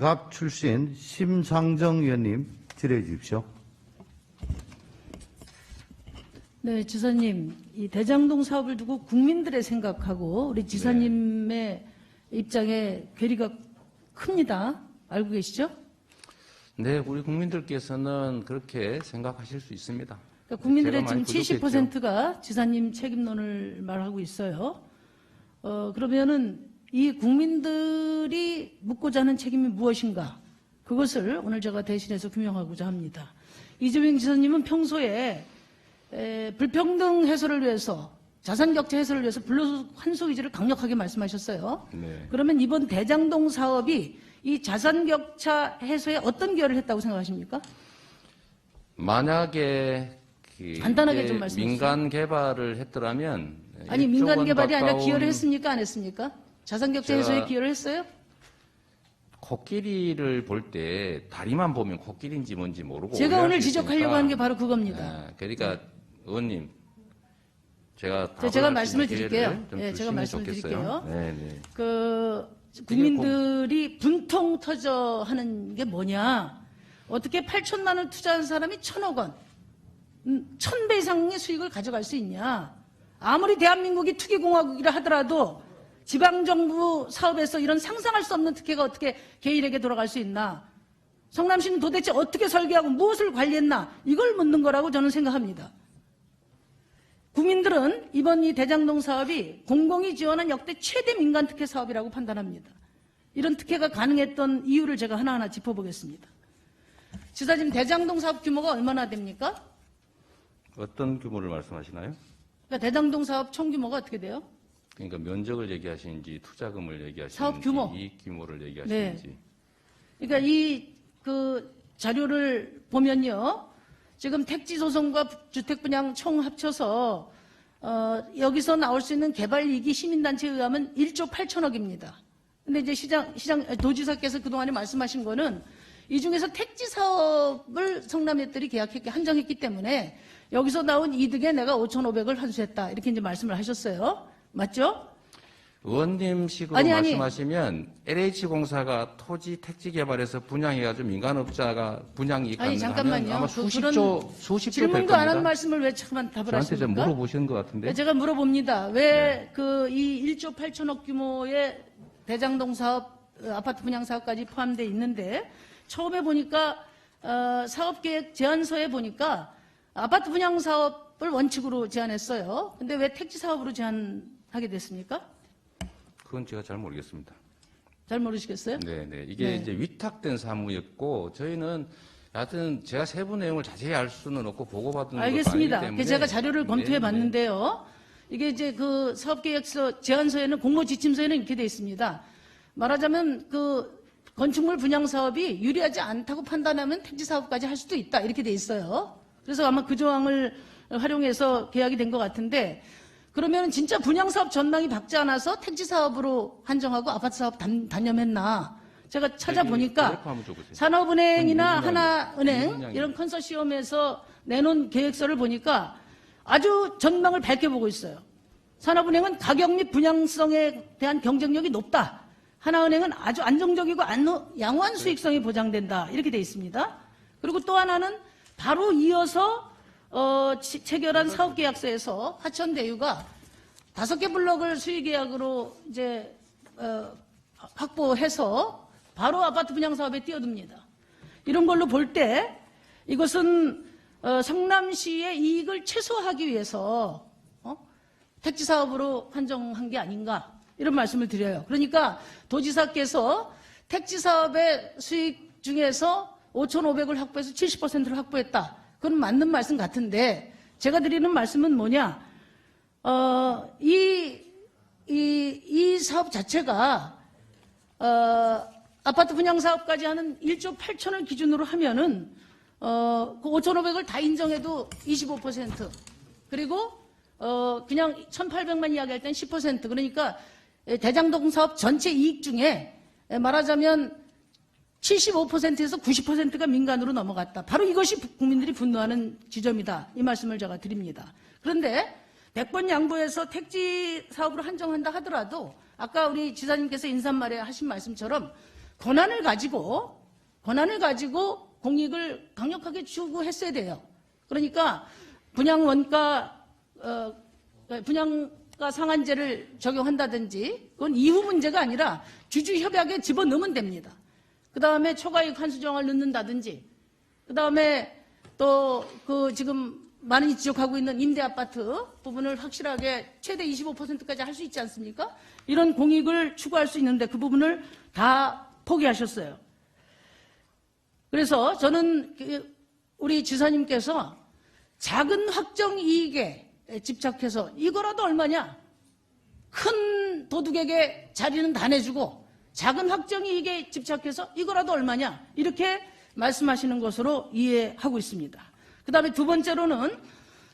갑 출신 심상정 의원님 질의해 주십시오. 네, 지사님, 이 대장동 사업을 두고 국민들의 생각하고 우리 지사님의 입장에 괴리가 큽니다. 알고 계시죠? 네, 우리 국민들께서는 그렇게 생각하실 수 있습니다. 그러니까 국민들의 지금 많이 부족했죠. 70%가 지사님 책임론을 말하고 있어요. 어, 그러면은 이 국민들이 묻고자 하는 책임이 무엇인가? 그것을 오늘 제가 대신해서 규명하고자 합니다. 이재명 지사님은 평소에 에, 불평등 해소를 위해서 자산 격차 해소를 위해서 불로소 환수 의지를 강력하게 말씀하셨어요. 네. 그러면 이번 대장동 사업이 이 자산 격차 해소에 어떤 기여를 했다고 생각하십니까? 만약에 그 간단하게 좀 말씀해 민간 개발을 했더라면 아니 1조 민간 원 개발이 아니라 기여를 했습니까 안 했습니까? 자산 격차 제가- 해소에 기여를 했어요? 코끼리를 볼 때 다리만 보면 코끼리인지 뭔지 모르고 제가 오늘 수 지적하려고. 하는 게 바로 그겁니다. 네, 그러니까 의원님 제가 자, 제가 말씀을 드릴게요. 예, 제가 말씀을 좋겠어요. 드릴게요. 네, 네. 그 국민들이 분통 터져 하는 게 뭐냐? 어떻게 8천만 원 투자한 사람이 천억 원, 음, 천배 이상의 수익을 가져갈 수 있냐? 아무리 대한민국이 투기공화국이라 하더라도 지방정부 사업에서 이런 상상할 수 없는 특혜가 어떻게 개인에게 돌아갈 수 있나? 성남시는 도대체 어떻게 설계하고 무엇을 관리했나? 이걸 묻는 거라고 저는 생각합니다. 국민들은 이번 이 대장동 사업이 공공이 지원한 역대 최대 민간 특혜 사업이라고 판단합니다. 이런 특혜가 가능했던 이유를 제가 하나하나 짚어보겠습니다. 지사님 대장동 사업 규모가 얼마나 됩니까? 어떤 규모를 말씀하시나요? 그러니까 대장동 사업 총 규모가 어떻게 돼요? 그러니까 면적을 얘기하시는지 투자금을 얘기하시는지 사업 규모. 이익 규모를 얘기하시는지 그러니까 이 그 자료를 보면요. 지금 택지 소송과 주택 분양 총 합쳐서 어, 여기서 나올 수 있는 개발 이익이 시민단체에 의하면 1조 8천억입니다. 근데 이제 시장 시장 도지사께서 그동안에 말씀하신 거는 이 중에서 택지 사업을 성남의들이 계약했기 한정했기 때문에 여기서 나온 이득에 내가 5,500을 환수했다. 이렇게 이제 말씀을 하셨어요. 맞죠? 의원님식으로 아니, 아니. 말씀하시면 LH공사가 토지 택지 개발해서 분양해가지고 민간업자가 분양이 아니, 가능하면 잠깐만요. 아마 그- 수십조 수십조 될 질문도 안 한 겁니다. 말씀을 왜 자꾸만 답을 저한테 좀 하십니까? 물어보시는 것 같은데 네, 제가 물어봅니다. 왜 그 이 1조 8천억 규모의 대장동 사업, 어, 아파트 분양 사업까지 포함되어 있는데 처음에 보니까 어, 사업계획 제안서에 보니까 아파트 분양 사업을 원칙으로 제안했어요. 근데 왜 택지 사업으로 제안 하게 됐습니까? 그건 제가 잘 모르겠습니다. 잘 모르시겠어요? 네, 네. 이게 네. 이제 위탁된 사무였고 저희는 하여튼 제가 세부 내용을 자세히 알 수는 없고 보고받은 것도 알겠습니다. 때문에 그래서 제가 자료를 검토해 네, 네. 봤는데요. 이게 이제 그 사업계획서 제안서에는 공모 지침서에는 이렇게 돼 있습니다. 말하자면 그 건축물 분양 사업이 유리하지 않다고 판단하면 택지 사업까지 할 수도 있다 이렇게 돼 있어요. 그래서 아마 그 조항을 활용해서 계약이 된 것 같은데 그러면 진짜 분양 사업 전망이 밝지 않아서 택지 사업으로 한정하고 아파트 사업 단, 단념했나? 제가 찾아보니까 그래프 한번 줘보세요. 산업은행이나 하나은행? 이런 컨소시엄에서 내놓은 계획서를 보니까 아주 전망을 밝게 보고 있어요. 산업은행은 가격 및 분양성에 대한 경쟁력이 높다. 하나은행은 아주 안정적이고 양호한 수익성이 보장된다. 이렇게 돼 있습니다. 그리고 또 하나는 바로 이어서 어, 치- 체결한 사업계약서에서 하천대유가 다섯 개 블럭을 수의계약으로 이제 어, 확보해서 바로 아파트 분양 사업에 뛰어듭니다. 이런 걸로 볼 때 이것은 어, 성남시의 이익을 최소화하기 위해서 어? 택지 사업으로 한정한 게 아닌가 이런 말씀을 드려요. 그러니까 도지사께서 택지 사업의 수익 중에서 5,500을 확보해서 70%를 확보했다. 그건 맞는 말씀 같은데 제가 드리는 말씀은 뭐냐? 어, 이, 이, 이 사업 자체가 어, 아파트 분양 사업까지 하는 1조 8천을 기준으로 하면은 어, 그 5,500을 다 인정해도 25% 그리고 어, 그냥 1,800만 이야기할 땐 10% 그러니까 에, 대장동 사업 전체 이익 중에 에, 말하자면 75%에서 90%가 민간으로 넘어갔다. 바로 이것이 국민들이 분노하는 지점이다. 이 말씀을 제가 드립니다. 그런데 100번 양보해서 택지 사업으로 한정한다 하더라도 아까 우리 지사님께서 인사말에 하신 말씀처럼 권한을 가지고 권한을 가지고 공익을 강력하게 추구했어야 돼요. 그러니까 분양 원가 어, 분양가 상한제를 적용한다든지 그건 이후 문제가 아니라 주주 협약에 집어넣으면 됩니다. 그 다음에 초과이익 환수 정을 넣는다든지 그 다음에 또 그 지금 많이 지적하고 있는 임대 아파트 부분을 확실하게 최대 25%까지 할 수 있지 않습니까? 이런 공익을 추구할 수 있는데 그 부분을 다 포기하셨어요. 그래서 저는 그 우리 지사님께서 작은 확정 이익에 집착해서 이거라도 얼마냐? 큰 도둑에게 자리는 다 내주고 작은 확정 이익에 집착해서 이거라도 얼마냐? 이렇게 말씀하시는 것으로 이해하고 있습니다. 그 다음에 두 번째로는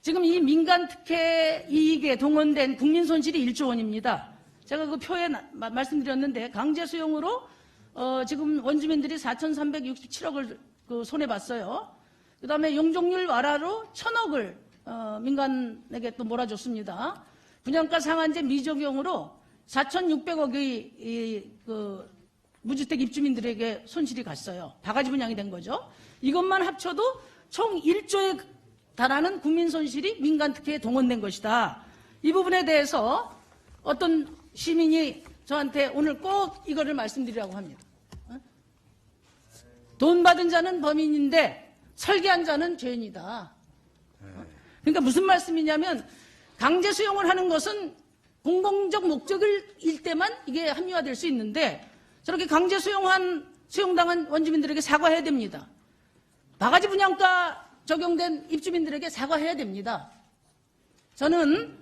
지금 이 민간 특혜 이익에 동원된 국민 손실이 1조 원입니다. 제가 그 표에 나- 마- 말씀드렸는데 강제 수용으로 어, 지금 원주민들이 4,367억을 그 손해 봤어요. 그 다음에 용적률 완화로 천억을 어, 민간에게 또 몰아줬습니다. 분양가 상한제 미적용으로 4,600억의 이, 그 무주택 입주민들에게 손실이 갔어요. 바가지 분양이 된 거죠. 이것만 합쳐도 총 1조에 달하는 국민 손실이 민간 특혜에 동원된 것이다. 이 부분에 대해서 어떤 시민이 저한테 오늘 꼭 이거를 말씀드리라고 합니다. 어? 돈 받은 자는 범인인데 설계한 자는 죄인이다. 그러니까 무슨 말씀이냐면 강제 수용을 하는 것은 공공적 목적을 일 때만 이게 합리화될 수 있는데 저렇게 강제 수용한 수용당한 원주민들에게 사과해야 됩니다. 바가지 분양가 적용된 입주민들에게 사과해야 됩니다. 저는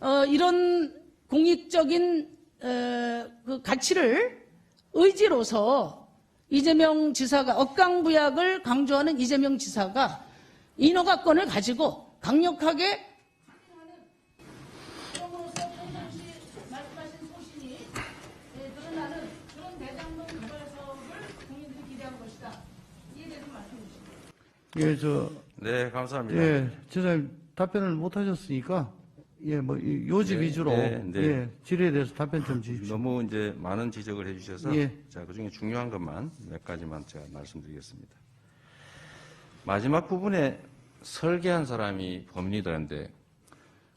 어, 이런 공익적인 에, 그 가치를 의지로서 이재명 지사가 억강부약을 강조하는 이재명 지사가 인허가권을 가지고 강력하게 말씀하신 소신이 드러나는 그런 대장동 개발 사업을 국민들이 기대한 것이다. 이에 대해서 말씀해 주시죠. 예, 저, 네, 감사합니다. 예, 지사님 답변을 못 하셨으니까, 예, 뭐, 이 요지 네, 위주로, 네, 네. 예, 질의에 대해서 답변 좀 주십시오. 너무 이제 많은 지적을 해주셔서 예. 자 그중에 중요한 것만 몇 가지만 제가 말씀드리겠습니다. 마지막 부분에 설계한 사람이 범인이라는데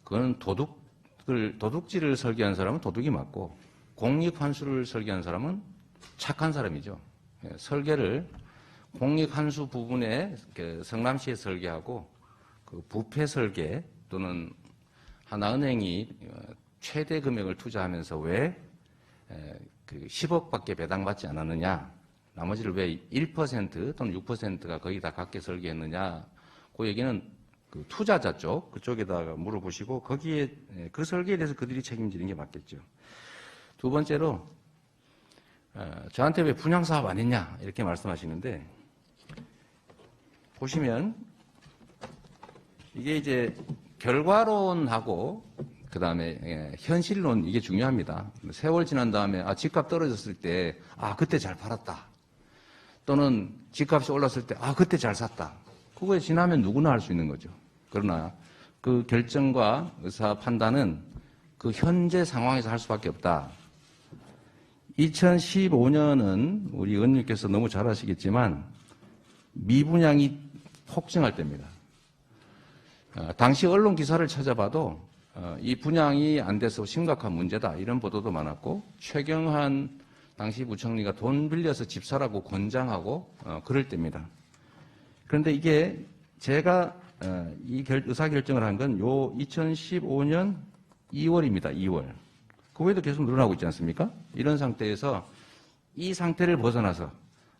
그건 도둑을 도둑질을 설계한 사람은 도둑이 맞고 공익 환수를 설계한 사람은 착한 사람이죠. 예, 설계를 공익 환수 부분에 그 성남시에 설계하고 그 부패 설계 또는 하나은행이 어, 최대 금액을 투자하면서 왜 에, 그 10억밖에 배당받지 않았느냐, 나머지를 왜 1% 또는 6%가 거의 다 갖게 설계했느냐, 그 얘기는 그 투자자 쪽 그쪽에다가 물어보시고 거기에 에, 그 설계에 대해서 그들이 책임지는 게 맞겠죠. 두 번째로 어, 저한테 왜 분양 사업 안 했냐 이렇게 말씀하시는데 보시면 이게 이제 결과론하고 그 다음에 현실론 이게 중요합니다. 세월 지난 다음에 아 집값 떨어졌을 때 아 그때 잘 팔았다. 또는 집값이 올랐을 때 아 그때 잘 샀다. 그거에 지나면 누구나 할 수 있는 거죠. 그러나 그 결정과 의사 판단은 그 현재 상황에서 할 수밖에 없다. 2015년은 우리 의원님께서 너무 잘 아시겠지만 미분양이 폭증할 때입니다. 어, 당시 언론 기사를 찾아봐도 어, 이 분양이 안 돼서 심각한 문제다 이런 보도도 많았고 최경환 당시 부총리가 돈 빌려서 집 사라고 권장하고 어, 그럴 때입니다. 그런데 이게 제가 어, 이 결- 의사결정을 한 건 요 2015년 2월입니다. 2월. 그 외에도 계속 늘어나고 있지 않습니까? 이런 상태에서 이 상태를 벗어나서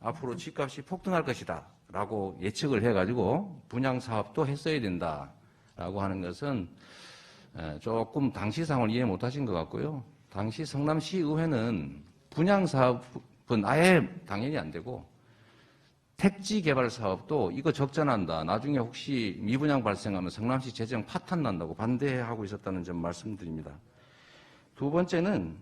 앞으로 집값이 폭등할 것이다 라고 예측을 해가지고 분양 사업도 했어야 된다 라고 하는 것은 에, 조금 당시 상황을 이해 못 하신 것 같고요. 당시 성남시 의회는 분양 사업은 아예 당연히 안 되고 택지 개발 사업도 이거 적자난다. 나중에 혹시 미분양 발생하면 성남시 재정 파탄 난다고 반대하고 있었다는 점 말씀드립니다. 두 번째는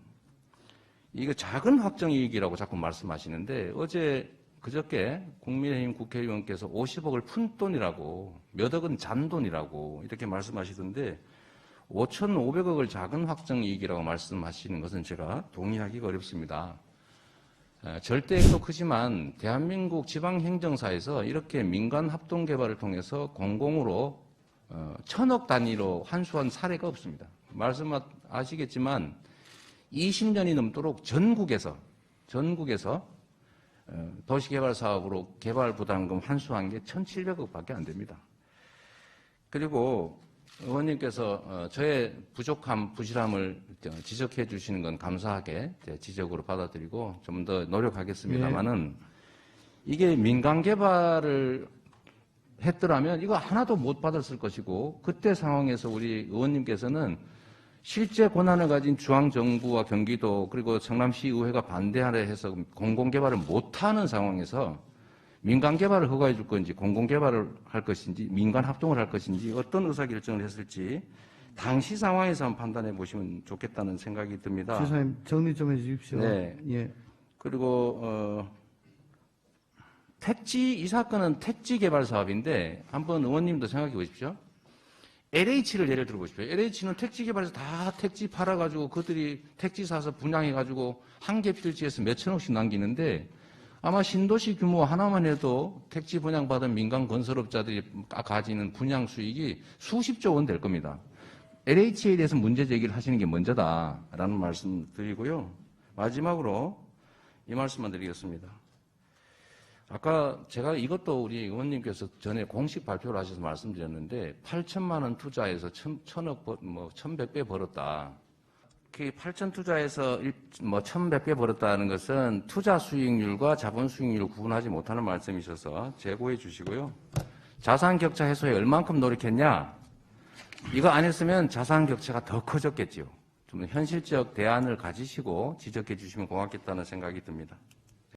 이거 작은 확정 이익이라고 자꾸 말씀하시는데 어제 그저께 국민의힘 국회의원께서 50억을 푼 돈이라고 몇 억은 잔돈이라고 이렇게 말씀하시던데 5,500억을 작은 확정 이익이라고 말씀하시는 것은 제가 동의하기가 어렵습니다. 어, 절대액도 크지만 대한민국 지방행정사에서 이렇게 민간 합동 개발을 통해서 공공으로 어, 천억 단위로 환수한 사례가 없습니다. 말씀하시겠지만 20년이 넘도록 전국에서 전국에서 어, 도시개발 사업으로 개발 부담금 환수한 게 1,700억밖에 안 됩니다. 그리고 의원님께서 어, 저의 부족함, 부실함을 저, 지적해 주시는 건 감사하게 제 지적으로 받아들이고 좀 더 노력하겠습니다만은 이게 민간 개발을 했더라면 이거 하나도 못 받았을 것이고 그때 상황에서 우리 의원님께서는 실제 권한을 가진 중앙정부와 경기도 그리고 성남시 의회가 반대하려 해서 공공개발을 못하는 상황에서 민간 개발을 허가해 줄 건지 공공 개발을 할 것인지 민간 합동을 할 것인지 어떤 의사 결정을 했을지 당시 상황에서 한번 판단해 보시면 좋겠다는 생각이 듭니다. 지사님 정리 좀 해주십시오. 네. 예. 그리고 어, 택지 이 사건은 택지 개발 사업인데 한번 의원님도 생각해 보십시오. LH를 예를 들어 보십시오. LH는 택지 개발에서 다 택지 팔아가지고 그들이 택지 사서 분양해가지고 한 개 필지에서 몇천억씩 남기는데 아마 신도시 규모 하나만 해도 택지 분양받은 민간 건설업자들이 가지는 분양 수익이 수십조 원 될 겁니다. LH에 대해서 문제 제기를 하시는 게 먼저다라는 말씀 드리고요. 마지막으로 이 말씀만 드리겠습니다. 아까 제가 이것도 우리 의원님께서 전에 공식 발표를 하셔서 말씀드렸는데 8천만 원 투자해서 천, 천억 버- 뭐 1100배 벌었다. 그 8천 투자해서 일- 뭐 1100배 벌었다는 것은 투자 수익률과 자본 수익률을 구분하지 못하는 말씀이셔서 재고해 주시고요. 자산 격차 해소에 얼만큼 노력했냐? 이거 안 했으면 자산 격차가 더 커졌겠지요. 좀 현실적 대안을 가지시고 지적해 주시면 고맙겠다는 생각이 듭니다.